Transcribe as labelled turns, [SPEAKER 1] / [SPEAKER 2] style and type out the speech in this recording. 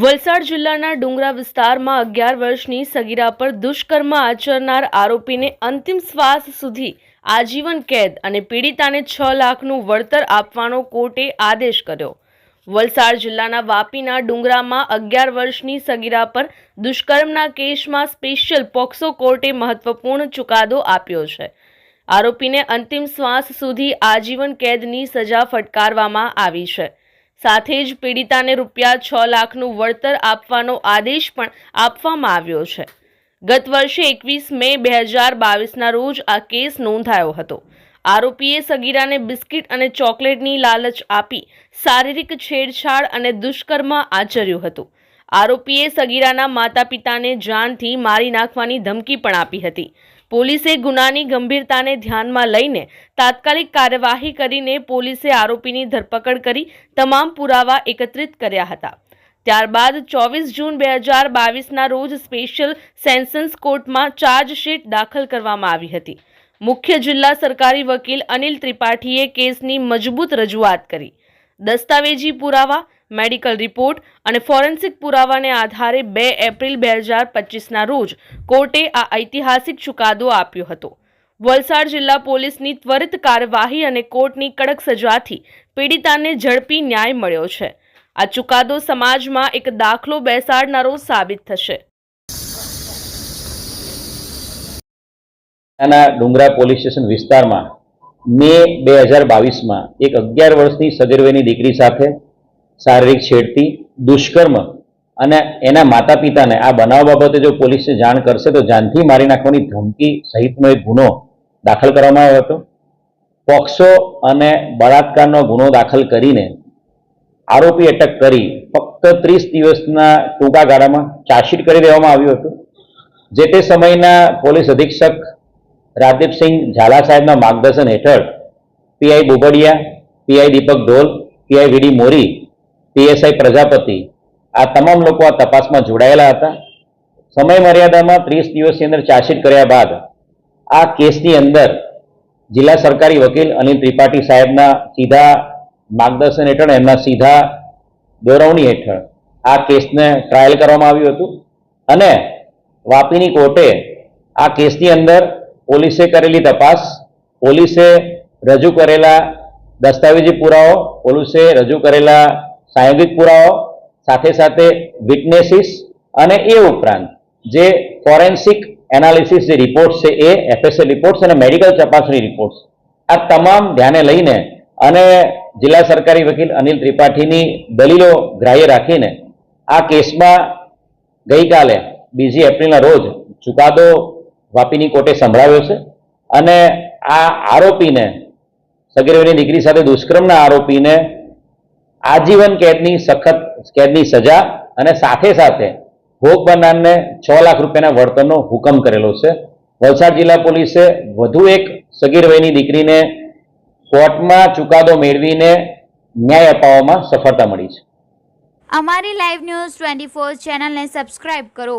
[SPEAKER 1] વલસાડ જિલ્લાના ડુંગરા વિસ્તારમાં અગિયાર વર્ષની સગીરા પર દુષ્કર્મ આચરનાર આરોપીને અંતિમ શ્વાસ સુધી આજીવન કેદ અને પીડિતાને છ લાખનું વળતર આપવાનો કોર્ટે આદેશ કર્યો. વલસાડ જિલ્લાના વાપીના ડુંગરામાં અગિયાર વર્ષની સગીરા પર દુષ્કર્મના કેસમાં સ્પેશિયલ પોક્સો કોર્ટે મહત્વપૂર્ણ ચુકાદો આપ્યો છે. આરોપીને અંતિમ શ્વાસ સુધી આજીવન કેદની સજા ફટકારવામાં આવી છે. સાથે જ પીડિતાને રૂપિયા છ લાખનું વળતર આપવાનો આદેશ પણ આપવામાં આવ્યો છે. ગત વર્ષે એકવીસ મે બે હજાર બાવીસના રોજ આ કેસ નોંધાયો હતો. આરોપીએ સગીરાને બિસ્કિટ અને ચોકલેટની લાલચ આપી શારીરિક છેડછાડ અને દુષ્કર્મ આચર્યું હતું. આરોપીએ સગીરાના માતા પિતાને જાનથી મારી નાખવાની ધમકી પણ આપી હતી. પોલીસે ગુનાની ગંભીરતાને ધ્યાનમાં લઈને તાત્કાલિક કાર્યવાહી કરીને પોલીસે આરોપીની ધરપકડ કરી તમામ પુરાવા એકત્રિત કર્યા હતા. ત્યારબાદ ચોવીસ જૂન બે હજાર બાવીસના રોજ સ્પેશિયલ સેન્સન્સ કોર્ટમાં ચાર્જશીટ દાખલ કરવામાં આવી હતી. મુખ્ય જિલ્લા સરકારી વકીલ અનિલ ત્રિપાઠીએ કેસની મજબૂત રજૂઆત કરી. દસ્તાવેજી પુરાવા, મેડિકલ રિપોર્ટ અને ફોરેન્સિક પુરાવાને આધારે બે એપ્રિલ બે હજાર પચીસના રોજ કોર્ટે આ ઐતિહાસિક ચુકાદો આપ્યો હતો. વલસાડ જિલ્લા પોલીસની ત્વરિત કાર્યવાહી અને કોર્ટની કડક સજાથી પીડિતાને ઝડપી ન્યાય મળ્યો છે. આ ચુકાદો સમાજમાં એક દાખલો બેસાડનારો સાબિત થશે.
[SPEAKER 2] ડુંગરા પોલીસ સ્ટેશન વિસ્તારમાં મે બે હજાર બાવીસમાં એક અગિયાર વર્ષની સગર્ભની દીકરી સાથે શારીરિક છેડતી, દુષ્કર્મ અને એના માતા પિતાને આ બનાવ બાબતે જો પોલીસને જાણ કરશે તો જાનથી મારી નાખવાની ધમકી સહિતનો એક ગુનો દાખલ કરવામાં આવ્યો હતો. પોક્સો અને બળાત્કારનો ગુનો દાખલ કરીને આરોપી અટક કરી ફક્ત ત્રીસ દિવસના ટૂંકા ગાળામાં ચાર્જશીટ કરી દેવામાં આવ્યું હતું. જે તે સમયના પોલીસ અધિક્ષક રાજદીપસિંહ ઝાલા સાહેબના માર્ગદર્શન હેઠળ PI Bobadiya PI Deepak Dhol PI VD Mori PSI Prajapati આ તમામ લોકો આ તપાસમાં જોડાયેલા હતા. સમય મર્યાદામાં ત્રીસ દિવસની અંદર ચાર્જશીટ કર્યા બાદ આ કેસની અંદર જિલ્લા સરકારી વકીલ અનિલ ત્રિપાઠી સાહેબના સીધા માર્ગદર્શન હેઠળ એમના સીધા દોરવણી હેઠળ આ કેસને ટ્રાયલ કરવામાં આવ્યું હતું. અને વાપીની કોર્ટે આ કેસની અંદર પોલીસે કરેલી તપાસ, પોલીસે રજૂ કરેલા દસ્તાવેજી પુરાવો, પોલીસે રજૂ કરેલા સાયોગિક પુરાવો, સાથે સાથે વિટનેસીસ અને એ ઉપરાંત જે ફોરેન્સિક એનાલિસિસ જે રિપોર્ટ્સ છે એ, એફએસએ રિપોર્ટ્સ અને મેડિકલ ચકાસણી રિપોર્ટ્સ, આ તમામ ધ્યાને લઈને અને જિલ્લા સરકારી વકીલ અનિલ ત્રિપાઠીની દલીલો ગ્રાહ્ય રાખીને આ કેસમાં ગઈકાલે, બીજી એપ્રિલના રોજ ચુકાદો વાપીની કોર્ટે સંભળાવ્યો છે. અને આ આરોપીને સગીરવની દીકરી સાથે દુષ્કર્મના આરોપીને આજીવન કેદની સખત, કેદની સજા અને સાથે સાથે ભોગ બનનારને છ લાખ રૂપિયાના વળતરનો હુકમ કરેલો છે. વલસાડ જિલ્લા પોલીસે વધુ એક સગીરવયની દીકરીને કોર્ટમાં ચુકાદો મેળવીને ન્યાય અપાવવામાં સફળતા મળી છે.
[SPEAKER 3] અમારી લાઈવ ન્યૂઝ ટ્વેન્ટી ફોર ચેનલને સબસ્ક્રાઇબ કરો.